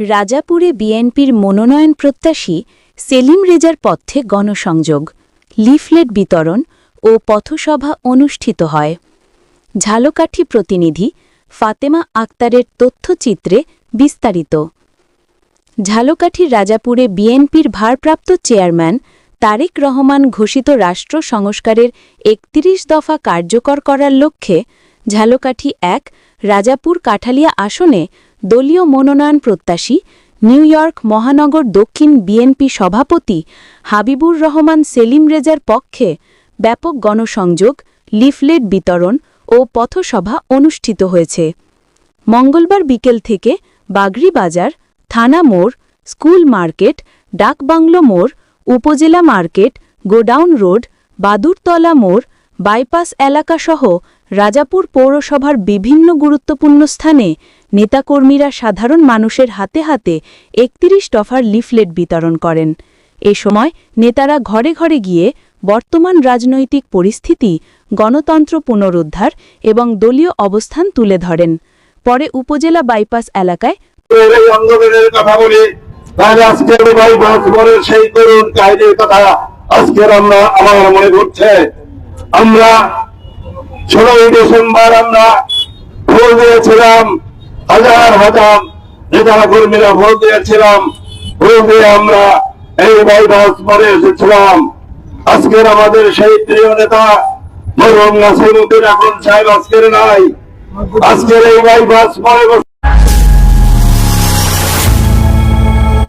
রাজাপুরে বিএনপির মনোনয়ন প্রত্যাশী সেলিম রেজার পথে গণসংযোগ, লিফলেট বিতরণ ও পথসভা অনুষ্ঠিত হয়। ঝালকাঠি প্রতিনিধি ফাতেমা আক্তারের তথ্যচিত্রে বিস্তারিত। ঝালকাঠির রাজাপুরে বিএনপির ভারপ্রাপ্ত চেয়ারম্যান তারেক রহমান ঘোষিত রাষ্ট্র সংস্কারের একত্রিশ দফা কার্যকর করার লক্ষ্যে ঝালকাঠি এক, রাজাপুর কাঠালিয়া আসনে দলীয় মনোনয়ন প্রত্যাশী নিউ ইয়র্ক মহানগর দক্ষিণ বিএনপি সভাপতি হাবিবুর রহমান সেলিম রেজার পক্ষে ব্যাপক গণসংযোগ, লিফলেট বিতরণ ও পথসভা অনুষ্ঠিত হয়েছে। মঙ্গলবার বিকেল থেকে বাগরি বাজার থানা মোড়, স্কুল মার্কেট, ডাকবাংলো মোড়, উপজেলা মার্কেট, গোডাউন রোড, বাদুরতলা মোড়, বাইপাস এলাকাসহ রাজাপুর পৌরসভার বিভিন্ন গুরুত্বপূর্ণ স্থানে নেতাকর্মীরা সাধারণ মানুষের হাতে হাতে একত্রিশ দফার লিফলেট বিতরণ করেন। এ সময় নেতারা ঘরে ঘরে গিয়ে বর্তমান রাজনৈতিক পরিস্থিতি, গণতন্ত্র পুনরুদ্ধার এবং দলীয় অবস্থান তুলে ধরেন। পরে উপজেলা বাইপাস এলাকায় আমরা ষোলোই ডিসেম্বর আমরা ভোট দিয়েছিলাম, হাজার হাজার নেতা কর্মীরা ভোট দিয়েছিলাম, ভোট দিয়ে আমরা এই ভাই পরে এসেছিলাম। আজকের আমাদের সেই প্রিয় নেতা মরম নাসিমুদ্দিন এখন সাহেব আজকের নাই। আজকের এই ভাই বাসবরে